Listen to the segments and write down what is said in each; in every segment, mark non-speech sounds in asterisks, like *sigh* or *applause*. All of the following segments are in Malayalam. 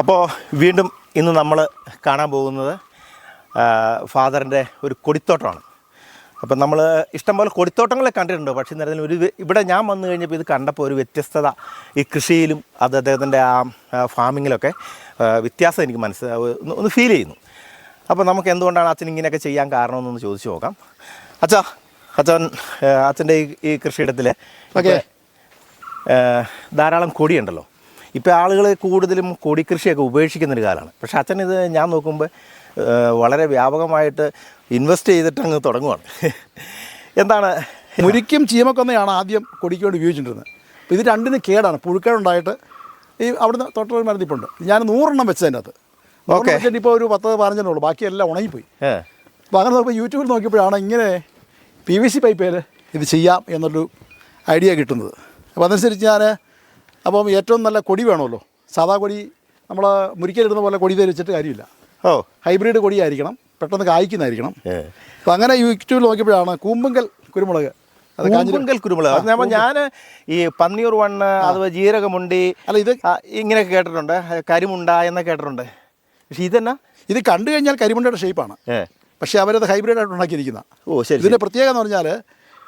അപ്പോൾ വീണ്ടും ഇന്ന് നമ്മൾ കാണാൻ പോകുന്നത് ഫാദറിന്റെ ഒരു കൊടിത്തോട്ടമാണ്. അപ്പം നമ്മൾ ഇഷ്ടംപോലെ കൊടിത്തോട്ടങ്ങളെ കണ്ടിട്ടുണ്ട് പക്ഷേ നേരത്തിൽ ഒരു ഇവിടെ ഞാൻ വന്നു കഴിഞ്ഞപ്പോൾ ഇത് കണ്ടപ്പോൾ ഒരു വ്യത്യസ്തത ഈ കൃഷിയിലും അത് അദ്ദേഹത്തിന്റെ ആ ഫാമിങ്ങിലൊക്കെ വ്യത്യാസം എനിക്ക് മനസ്സിലാ ഒന്ന് ഫീൽ ചെയ്യുന്നു. അപ്പോൾ നമുക്ക് എന്തുകൊണ്ടാണ് അച്ഛൻ ഇങ്ങനെയൊക്കെ ചെയ്യാൻ കാരണമെന്നൊന്ന് ചോദിച്ചു നോക്കാം. അച്ഛാ അച്ഛൻ അച്ഛന്റെ ഈ ഈ കൃഷിയിടത്തിൽ ഓക്കെ. ധാരാളം കൊടിയുണ്ടല്ലോ. ഇപ്പോൾ ആളുകൾ കൂടുതലും കൊടിക്കൃഷിയൊക്കെ ഉപേക്ഷിക്കുന്നൊരു കാലമാണ്. പക്ഷേ അച്ഛൻ ഇത് ഞാൻ നോക്കുമ്പോൾ വളരെ വ്യാപകമായിട്ട് ഇൻവെസ്റ്റ് ചെയ്തിട്ട് അങ്ങ് തുടങ്ങുവാണ്. എന്താണ്? മുരിക്കും ചീമക്കൊന്നയാണ് ആദ്യം കൊടിക്ക് വേണ്ടി അപ്പോൾ ഇത് രണ്ടിനും കേടാണ്. പുഴുക്കേടുണ്ടായിട്ട് ഈ അവിടുന്ന് തൊട്ടൊരു മരുന്നിപ്പുണ്ട് ഞാൻ നൂറെണ്ണം വെച്ചതിന്റെ അകത്ത്. ഓക്കേ. വെച്ചിട്ട് ഇപ്പോൾ ഒരു പത്ത് പതിനഞ്ചെണ്ണേ ഉള്ളൂ. ബാക്കിയെല്ലാം ഉണങ്ങിപ്പോയി. അപ്പോൾ അങ്ങനെ നോക്കുമ്പോൾ യൂട്യൂബിൽ നോക്കിയപ്പോഴാണ് ഇങ്ങനെ പി വി സി പൈപ്പേൽ ഇത് ചെയ്യാം എന്നൊരു ഐഡിയ കിട്ടുന്നത്. അപ്പോൾ അതനുസരിച്ച് ഞാൻ അപ്പം ഏറ്റവും നല്ല കൊടി വേണമല്ലോ. സാധാ കൊടി നമ്മൾ മുരിക്കലിടുന്ന പോലെ കൊടി ധരിച്ചിട്ട് കാര്യമില്ല. ഓ. ഹൈബ്രിഡ് കൊടിയായിരിക്കണം പെട്ടെന്ന് കായ്ക്കുന്നതായിരിക്കണം. അപ്പം അങ്ങനെ യൂട്യൂബിൽ നോക്കിയപ്പോഴാണ് കൂമ്പങ്കൽ കുരുമുളക്. കൂമ്പുങ്കൽ കുരുമുളക്. ഞാൻ ഈ പന്നിയൂർ വണ്ണ് അതുപോലെ ജീരകമുണ്ടി അല്ല ഇത് ഇങ്ങനെയൊക്കെ കേട്ടിട്ടുണ്ട്. കരിമുണ്ട എന്നൊക്കെ കേട്ടിട്ടുണ്ട്. പക്ഷേ ഇതെന്നാ? ഇത് കണ്ടു കഴിഞ്ഞാൽ കരിമുണ്ടയുടെ ഷേപ്പാണ് പക്ഷേ അവരത് ഹൈബ്രിഡ് ആയിട്ട് ഉണ്ടാക്കിയിരിക്കുന്ന ഓ ശരി ഇതിന്റെ പ്രത്യേകത എന്ന് പറഞ്ഞാൽ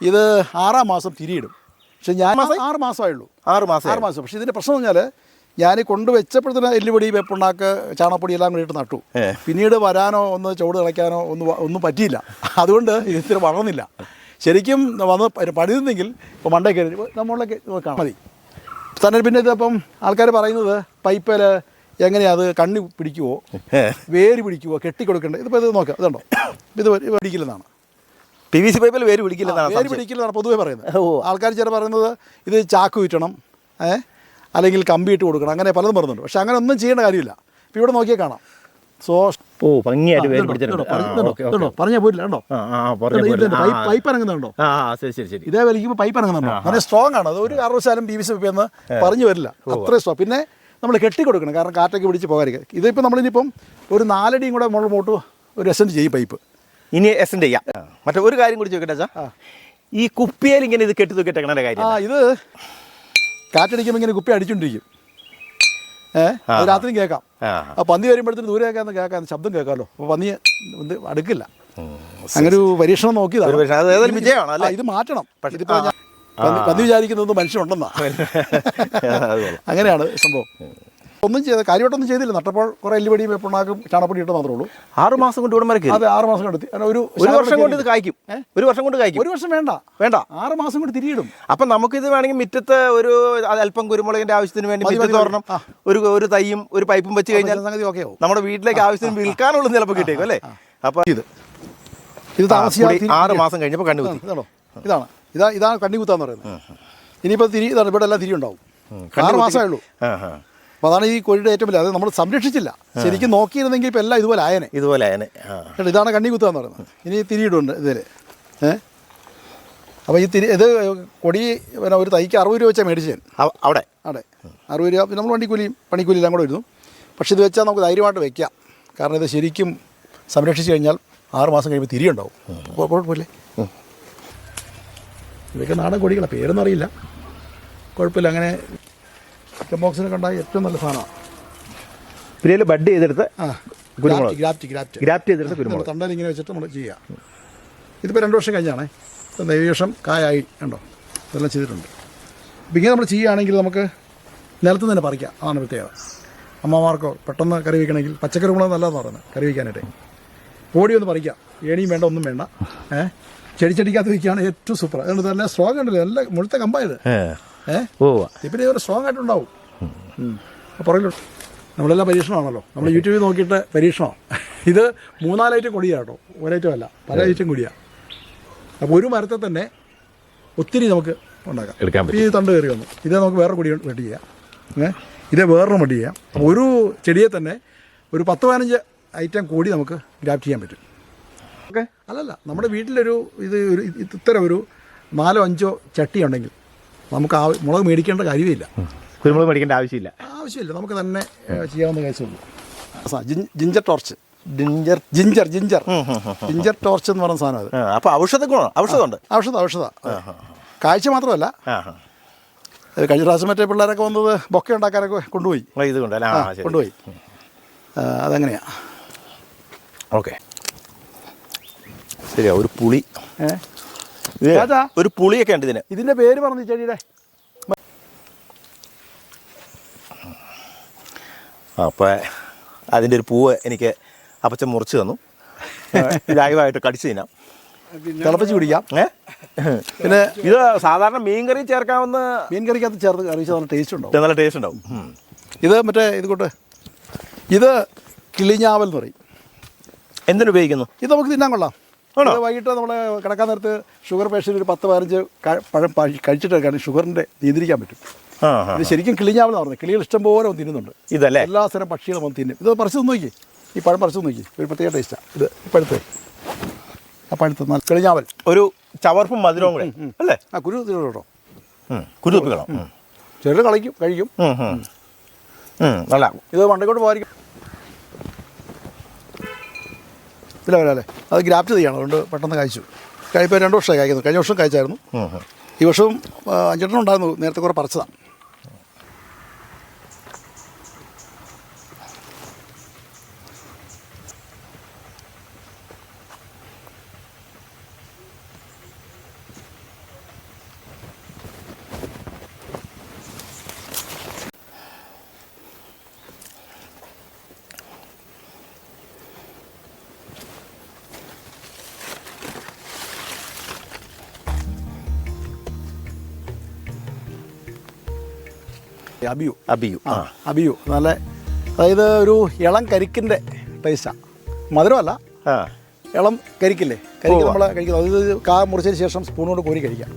ഇത് ആറാം മാസം തിരിയിടും. പക്ഷെ ഞാൻ ആറ് മാസമായുള്ളൂ ആറ് മാസം ആറ് മാസം പക്ഷേ ഇതിന്റെ പ്രശ്നം എന്ന് പറഞ്ഞാൽ ഞാൻ കൊണ്ടുവച്ചപ്പോഴത്തേന് എല്ലുപൊടി വെപ്പുണ്ണാക്ക് ചാണകപ്പൊടി എല്ലാം കൂടി ഇട്ട് നട്ടു. പിന്നീട് വരാനോ ഒന്ന് ചുവട് കളയ്ക്കാനോ ഒന്നും ഒന്നും പറ്റിയില്ല. അതുകൊണ്ട് ഇത് ഇത്തിരി വളർന്നില്ല. ശരിക്കും വന്ന് പണിതെങ്കിൽ ഇപ്പോൾ മണ്ടേ കയറി നമ്മളിലേക്ക് നോക്കാം. മതി. തന്നെ പിന്നെ ഇതിപ്പം ആൾക്കാർ പറയുന്നത് പൈപ്പിൽ എങ്ങനെയാ അത് കണ്ണി പിടിക്കുവോ? വേര് പിടിക്കുവോ? കെട്ടിക്കൊടുക്കണ്ടേ ഇതിപ്പോൾ ഇത് നോക്കാം. ഇതുണ്ടോ? ഇത് പിടിക്കില്ലെന്നാണ്. പി വി സി പൈപ്പിൽ വേര് പിടിക്കില്ലെന്നാണ് വേര്. പിടിക്കില്ലെന്നാണ് പൊതുവേ പറയുന്നത്. ഓ. ആൾക്കാർ ചില പറയുന്നത് ഇത് ചാക്ക് വിറ്റണം ഏ? അല്ലെങ്കിൽ കമ്പി ഇട്ട് കൊടുക്കണം അങ്ങനെ പലതും പറയുന്നുണ്ട് പക്ഷെ അങ്ങനെ ഒന്നും ചെയ്യേണ്ട കാര്യമില്ല. ഇപ്പം ഇവിടെ നോക്കിയാൽ കാണാം. സോ ഓ ഭംഗിയായിട്ട് വേര് പിടിച്ചിട്ടുണ്ട്. പറഞ്ഞാൽ പോയില്ല കണ്ടോ? ആ ആ പറഞ്ഞു പൈപ്പ് പൈപ്പ് ഇറങ്ങുന്നുണ്ടോ? ശരി ശരി ശരി. ഇതേ വലിക്കുമ്പോൾ പൈപ്പ് ഇറങ്ങുന്നുണ്ടോ? അങ്ങനെ സ്ട്രോങ് ആണ്. അത് ഒരു കാരണവശാലും പി വി സി എന്ന് പറഞ്ഞു വരില്ല. അത്രയും സ്ട്രോ പിന്നെ നമ്മൾ കെട്ടി കൊടുക്കണം കാരണം കാറ്റൊക്കെ പിടിച്ച് പോകാതിരിക്കുക ഇതിപ്പോൾ നമ്മളിനിപ്പം ഒരു നാലടിയും കൂടെ മുകളിൽ മോട്ട് ഒരു എസെന്റ് ചെയ്യും പൈപ്പ്. ഇനി എസെന്റ് ചെയ്യാം. മറ്റേ ഒരു കാര്യം കൂടി ചോദിക്കട്ടെ ചാ ഈ കുപ്പിയിൽ ഇങ്ങനെ ഇത് കെട്ടി തൂക്കിട്ടേക്കണ കാര്യം? ആ ഇത് കാറ്റടിക്കുമ്പോൾ ഇങ്ങനെ കുപ്പി അടിച്ചുകൊണ്ടിരിക്കും ഏഹ് രാത്രിയും കേൾക്കാം. ആ. പന്നി വരുമ്പോഴത്തേന് ദൂരെ കേൾക്കാന്ന് കേൾക്കാം ശബ്ദം കേൾക്കാമല്ലോ. അപ്പോൾ പന്നി അടുക്കില്ല. അങ്ങനെ ഒരു പരീക്ഷണം നോക്കിയതാണ് വിജയമാണ് അല്ലേ? ഇത് മാറ്റണം. പക്ഷേ- പന്നി- വിചാരിക്കുന്നതൊന്നും വിചാരിക്കുന്നത് മനുഷ്യനുണ്ടെന്നാ. *laughs* അങ്ങനെയാണ് സംഭവം. ഒന്നും ചെയ്ത കാര്യമായിട്ടൊന്നും ചെയ്തില്ല. നട്ടപ്പോൾ കുറേ എല്ലുപടിയും വെപ്പുണ്ടാക്കും ചാണപ്പൊടി ഇട്ട് മാത്രമേ ഉള്ളൂ. ആറ് മാസം കൊണ്ട് കയറി. അത് ആറ് മാസം കൊണ്ട് ഒരു ഒരു വർഷം കൊണ്ട് ഇത് കായ്ക്കും. ഒരു വർഷം കൊണ്ട് കായ്ക്കും. ഒരു വർഷം വേണ്ട. വേണ്ട. ആറ് മാസം കൊണ്ട് തിരിയിടും. അപ്പൊ നമുക്കിത് വേണമെങ്കിൽ മുറ്റത്ത് ഒരു അല്പം കുരുമുളകിന്റെ ആവശ്യത്തിന് വേണ്ടി മുറ്റത്ത്. ഒരു ഒരു തൈയും ഒരു പൈപ്പും വെച്ച് കഴിഞ്ഞാൽ സംഗതി ഓക്കെ ആവും നമ്മുടെ വീട്ടിലേക്ക് ആവശ്യത്തിന് വിൽക്കാനുള്ള ചിലപ്പോൾ കിട്ടിയേക്കും അല്ലേ? അപ്പൊ ഇത്. ഇത് താമസിയാതെ ആറ് മാസം കഴിഞ്ഞപ്പോൾ കണ്ണു ഇതാണ്, ഇതാണോ? ഇതാണ്. ഇതാ ഇതാണ് കണ്ണി കുത്താന്ന് പറയുന്നത്. ഇനിയിപ്പോൾ തിരി ഇതാണ് ഇവിടെ എല്ലാം തിരി ഉണ്ടാവും ആറ് മാസമേ ഉള്ളൂ. അപ്പോൾ അതാണ് ഈ കോഴിയുടെ ഏറ്റവും വലിയ അത് നമ്മൾ സംരക്ഷിച്ചില്ല. ശരിക്കും നോക്കിയിരുന്നെങ്കിൽ ഇപ്പം എല്ലാം ഇതുപോലെ ആയനെ. ഇതുപോലെ ആയനെ. കേട്ടോ ഇതാണ് കണ്ണി കുത്തുക എന്ന് പറയുന്നത്. ഇനി തിരിയിടുണ്ട് ഇതിൽ ഏഹ് അപ്പോൾ ഈ തിരി ഇത് കൊടി പിന്നെ ഒരു തൈക്ക് അറുപത് രൂപ വെച്ചാൽ മേടിച്ചു. അവ- അവിടെ. അവിടെ. അറുപത് രൂപ. പിന്നെ നമ്മൾ വണ്ടിക്കൂലിയും പണിക്കൂലി എല്ലാം കൂടെ വരുന്നു. പക്ഷേ ഇത് വെച്ചാൽ നമുക്ക് ധൈര്യമായിട്ട് വെക്കാം. കാരണം ഇത് ശരിക്കും സംരക്ഷിച്ച് കഴിഞ്ഞാൽ ആറ് മാസം കഴിയുമ്പോൾ തിരി ഉണ്ടാവും കുഴപ്പമില്ലേ ഇതൊക്കെ നാടൻ കൊടികളാണ് പേരൊന്നും അറിയില്ല. കുഴപ്പമില്ല. അങ്ങനെ ബോക്സിനെ കണ്ടാൽ ഏറ്റവും നല്ല സാധനമാണ് പിന്നെ ബഡ് ചെയ്തെടുത്ത് കുരുമുളക്. Graft graft graft. ചെയ്തെടുത്ത് കുരുമുളക്. തണ്ടയിൽ ഇങ്ങനെ വെച്ചിട്ട് നമ്മൾ ചെയ്യാം. ഇതിപ്പോൾ രണ്ട് വർഷം കഴിഞ്ഞാണേ. ഇപ്പം വർഷം കായായി കണ്ടോ? ഇതെല്ലാം ചെയ്തിട്ടുണ്ട്. അപ്പം ഇങ്ങനെ നമ്മൾ ചെയ്യുകയാണെങ്കിൽ നമുക്ക് നിലത്ത് തന്നെ പറിക്കാം. അതാണ് പ്രത്യേകത. അമ്മമാർക്കോ പെട്ടെന്ന് കറി വയ്ക്കണമെങ്കിൽ പച്ചക്കറി മുളക് നല്ലതെന്ന് പറയുന്നത് കറി വയ്ക്കാനായിട്ട് പൊടി ഒന്ന് പറിക്കാം. ഏണിയും വേണ്ട ഒന്നും വേണ്ട. ഏഹ് ചെടിച്ചടിക്കകത്ത് വയ്ക്കുകയാണ് ഏറ്റവും സൂപ്പർ അതുകൊണ്ട് നല്ല സ്ട്രോങ് ഉണ്ടല്ലോ നല്ല മുഴുത്ത കമ്പായത്. ഓ. ഇപ്പം ഒരു സ്ട്രോങ് ആയിട്ടുണ്ടാവും. പുറകിലോട്ട് നമ്മളെല്ലാം പരീക്ഷണമാണല്ലോ. നമ്മൾ യൂട്യൂബിൽ നോക്കിയിട്ട് പരീക്ഷണം. *laughs* ഇത് മൂന്നാലൈറ്റം കൊടിയാണ് കേട്ടോ. ഒരൈറ്റം അല്ല. പല ഐറ്റം കൊടിയാണ് അപ്പോൾ ഒരു മരത്തെ തന്നെ ഒത്തിരി നമുക്ക് ഉണ്ടാക്കാം. എടുക്കാൻ ഈ തണ്ട് കയറി വന്നു. ഇതേ നമുക്ക് വേറെ കൊടി വെട്ടി ചെയ്യാം. ഏഹ് ഇതേ വേറൊരു വെട്ടി ചെയ്യാം. അപ്പോൾ ഒരു ചെടിയെ തന്നെ ഒരു പത്ത് പതിനഞ്ച് ഐറ്റം കൂടി നമുക്ക് ഗ്രാഫ്റ്റ് ചെയ്യാൻ പറ്റും. ഓക്കെ. അല്ലല്ല നമ്മുടെ വീട്ടിലൊരു ഇത് ഒരു ഇത് ഇത്തരം ഒരു നാലോ അഞ്ചോ ചട്ടി ഉണ്ടെങ്കിൽ നമുക്ക് ആ മുളക് മേടിക്കേണ്ട കാര്യമില്ല. കുരുമുളക് മേടിക്കേണ്ട ആവശ്യമില്ല. ആവശ്യമില്ല. നമുക്ക് തന്നെ ചെയ്യാവുന്ന കേസുള്ളൂ ginger torch. Ginger. Ginger ginger. Ginger torch എന്ന് പറയുന്ന സാധനം അത്. അപ്പൊ ഔഷധ ഗുണം ഔഷധമുണ്ട്. ഔഷധ ഔഷധ. കാഴ്ച മാത്രമല്ല ആ കഴിഞ്ഞ പ്രാവശ്യം മറ്റേ പിള്ളേരൊക്കെ വന്നത് ബൊക്കെ ഉണ്ടാക്കാനൊക്കെ കൊണ്ടുപോയി. ഇത് കൊണ്ടുപോയി അതെങ്ങനെയാ? ഓക്കെ. ശരിയാ ഒരു പുളി. ഒരു പുളിയൊക്കെ ഉണ്ട് ഇതിന്. ഇതിന്റെ പേര് പറഞ്ഞു ചെടിയുടെ അതിന്റെ അതിന്റെ ഒരു പൂവ് എനിക്ക് അപ്പച്ച മുറിച്ച് തന്നു. ലൈവായിട്ട് കടിച്ചു തിന്നാം. തിളപ്പിച്ച് പിടിക്കാം ഏ? പിന്നെ ഇത് സാധാരണ മീൻകറി ചേർക്കാവുന്ന മീൻ അത് ചേർത്ത് കറി നല്ല ടേസ്റ്റ് ഉണ്ടാവും. നല്ല ടേസ്റ്റ് ഉണ്ടാവും. ഇത് മറ്റേ ഇത് കൊണ്ട് ഇത് കിളിഞ്ഞാവൽ എന്ന് പറയും. എന്തിനുപയോഗിക്കുന്നു? ഇത് നമുക്ക് തിന്നാൻ കൊള്ളാം. ആണോ? വൈകിട്ട് നമ്മൾ കിടക്കാൻ നേരത്ത് ഷുഗർ പേഷ്യന്റ് ഒരു പത്ത് പതിനഞ്ച് പഴം കഴിച്ചിട്ടൊക്കെയാണ് ഷുഗറിന്റെ നിയന്ത്രിക്കാൻ പറ്റും. ഇത് ശരിക്കും കിളിഞ്ഞാവുന്ന പറഞ്ഞു പറഞ്ഞത്. കിളികൾ ഇഷ്ടം പോലെ വന്ന് തിന്നുന്നുണ്ട്. ഇതല്ലേ? എല്ലാ സ്ഥലം പക്ഷികളും വന്ന് തിന്നും. ഇത് പറിച്ചു നോക്കി ഈ പഴം പറിച്ചു നോക്കി ഒരു പ്രത്യേക ടേസ്റ്റാണ് ഇത് ഇപ്പഴത്തെ പഴുത്ത് ആ പഴുത്ത് നല്ല കിളിഞ്ഞാവൽ. ഒരു ചവർപ്പും മധുരവും കൂടെ. അല്ലേ? ആ കുരു തിന്നു കേട്ടോ കുരു. ചെറുത് കളിക്കും കഴിക്കും. നല്ല. ഇത് മണ്ടക്കോട്ട് പോകാതിരിക്കും ഇല്ല അല്ലേ അത് ഗ്രാഫ്റ്റ് ചെയ്യണം അതുകൊണ്ട് പെട്ടെന്ന് കഴിച്ചു കഴിപ്പോൾ രണ്ട് വർഷമായി കഴിക്കുന്നു കഴിഞ്ഞ വർഷം കഴിച്ചായിരുന്നു. ഈ വർഷവും അഞ്ചെണ്ണം ഉണ്ടായിരുന്നു. നേരത്തെ കുറേ പറിച്ചതാണ്. അബിയു. അബിയു. ആ അബിയു. നല്ല അതായത് ഒരു ഇളം കരിക്കിന്റെ ടേസ്റ്റാണ് മധുരമല്ല. ഇളം കരിക്കില്ലേ? കരിക്ക്. നമ്മൾ കഴിക്കുന്നത്. അത് കാ മുറിച്ചതിന് ശേഷം സ്പൂൺ കൊണ്ട് കോരി കഴിക്കാം.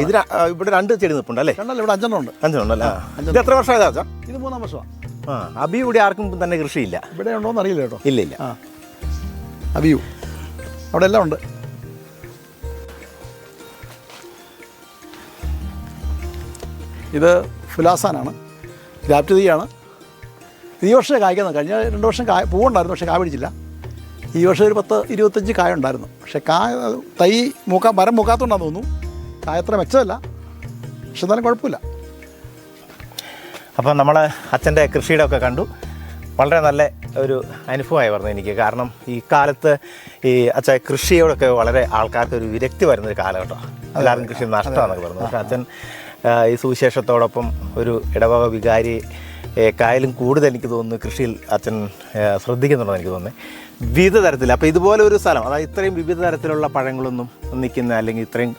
ഇത് ഇവിടെ രണ്ട് ചെടി നിൽപ്പുണ്ട് അല്ലേ? രണ്ടല്ല ഇവിടെ അഞ്ചെണ്ണം ഉണ്ട്. അഞ്ചുണ്ടല്ലേ ഇത് എത്ര വർഷമായതാ ഇത് മൂന്നാം വർഷമാണ് ആ അബി ഇവിടെ ആർക്കും തന്നെ കൃഷിയില്ല. ഇവിടെ ഉണ്ടോയെന്ന് അറിയില്ല കേട്ടോ. ഇല്ല ഇല്ല. ആ. അബിയു. അവിടെ എല്ലാം ഉണ്ട്. ഇത് ഫുലാസാനാണ്. ഗ്രാപ്റ്റ് തീയാണ് ഈ വർഷം കായ്ക്കുന്നത് കഴിഞ്ഞ രണ്ട് വർഷം കായ പൂവുണ്ടായിരുന്നു പക്ഷേ കായ പിടിച്ചില്ല. ഈ വർഷം ഒരു പത്ത് ഇരുപത്തഞ്ച് കായ ഉണ്ടായിരുന്നു. പക്ഷേ കായ തൈ മൂക്കാ മരം മൂക്കാത്തോണ്ടാന്ന് തോന്നുന്നു. കായ അത്ര മെച്ചമല്ല. പക്ഷെ എന്നാലും കുഴപ്പമില്ല. അപ്പോൾ നമ്മൾ അച്ഛന്റെ കൃഷിയുടെ ഒക്കെ കണ്ടു. വളരെ നല്ല ഒരു അനുഭവമായി പറഞ്ഞു എനിക്ക്. കാരണം ഈ കാലത്ത് ഈ അച്ഛ കൃഷിയോടൊക്കെ വളരെ ആൾക്കാർക്ക് ഒരു വിരക്തി വരുന്നൊരു കാലഘട്ടമാണ്. എല്ലാവർക്കും കൃഷി നഷ്ടമാണെന്നൊക്കെ പറഞ്ഞു. പക്ഷേ അച്ഛൻ ഈ സുവിശേഷത്തോടൊപ്പം ഒരു ഇടവക വികാരി കായലും കൂടുതൽ എനിക്ക് തോന്നുന്നു കൃഷിയിൽ അച്ഛൻ ശ്രദ്ധിക്കുന്നുണ്ടോ ശ്രദ്ധിക്കുന്നുണ്ടെന്ന് എനിക്ക് തോന്നുന്നത് വിവിധ തരത്തിൽ അപ്പോൾ ഇതുപോലെ ഒരു സ്ഥലം അതായത് ഇത്രയും വിവിധ തരത്തിലുള്ള പഴങ്ങളൊന്നും നിൽക്കുന്ന അല്ലെങ്കിൽ ഇത്രയും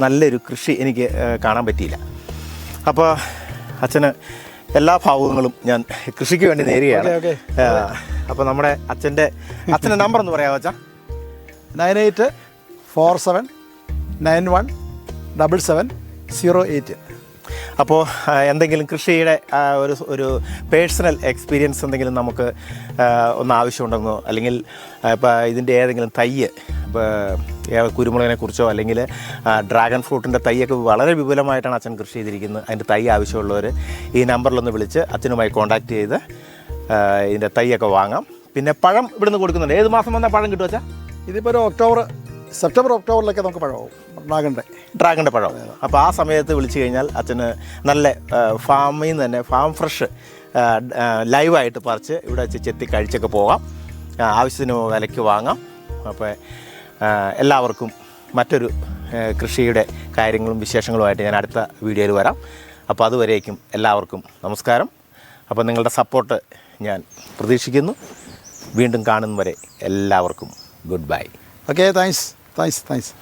നല്ലൊരു കൃഷി എനിക്ക് കാണാൻ പറ്റിയില്ല. അപ്പോൾ അച്ഛന് എല്ലാ ഭാവുകങ്ങളും ഞാൻ കൃഷിക്ക് വേണ്ടി നേരുകയാണ്. അപ്പോൾ നമ്മുടെ അച്ഛന്റെ അച്ഛന്റെ നമ്പർ ഒന്ന് പറയാമോ അച്ഛാ? Nine eight four seven nine one double seven zero eight. അപ്പോൾ എന്തെങ്കിലും കൃഷിയുടെ ഒരു ഒരു പേഴ്സണൽ എക്സ്പീരിയൻസ് എന്തെങ്കിലും നമുക്ക് ഒന്ന് ആവശ്യമുണ്ടെന്നോ? അല്ലെങ്കിൽ ഇപ്പോൾ ഇതിന്റെ ഏതെങ്കിലും തയ്യ് ഇപ്പോൾ കുരുമുളകിനെ കുറിച്ചോ അല്ലെങ്കിൽ ഡ്രാഗൺ ഫ്രൂട്ടിന്റെ തൈയൊക്കെ വളരെ വിപുലമായിട്ടാണ് അച്ഛൻ കൃഷി ചെയ്തിരിക്കുന്നത്. അതിന്റെ തൈ ആവശ്യമുള്ളവർ ഈ നമ്പറിലൊന്ന് വിളിച്ച് അച്ഛനുമായി കോൺടാക്റ്റ് ചെയ്ത് ഇതിന്റെ തൈയൊക്കെ വാങ്ങാം. പിന്നെ പഴം ഇവിടുന്ന് കൊടുക്കുന്നുണ്ട്. ഏത് മാസം വന്നാൽ പഴം കിട്ടുമോ അച്ഛാ? ഇതിപ്പോൾ ഒരു ഒക്ടോബർ സെപ്റ്റംബർ ഒക്ടോബറിലൊക്കെ നമുക്ക് പഴമാവും. ഡ്രാഗന്റെ ഡ്രാഗണിന്റെ പഴം. അപ്പോൾ ആ സമയത്ത് വിളിച്ചു കഴിഞ്ഞാൽ അച്ഛന് നല്ല ഫാമിൽ നിന്ന് തന്നെ ഫാം ഫ്രഷ് ലൈവായിട്ട് പറിച്ച് ഇവിടെ വെച്ച് ചെത്തി കഴിച്ചൊക്കെ പോകാം. ആവശ്യത്തിന് വിലയ്ക്ക് വാങ്ങാം. അപ്പോൾ എല്ലാവർക്കും മറ്റൊരു കൃഷിയുടെ കാര്യങ്ങളും വിശേഷങ്ങളുമായിട്ട് ഞാൻ അടുത്ത വീഡിയോയിൽ വരാം. അപ്പോൾ അതുവരേക്കും എല്ലാവർക്കും നമസ്കാരം. അപ്പോൾ നിങ്ങളുടെ സപ്പോർട്ട് ഞാൻ പ്രതീക്ഷിക്കുന്നു. വീണ്ടും കാണുന്നവരെ വരെ എല്ലാവർക്കും goodbye. Okay thanks thanks thanks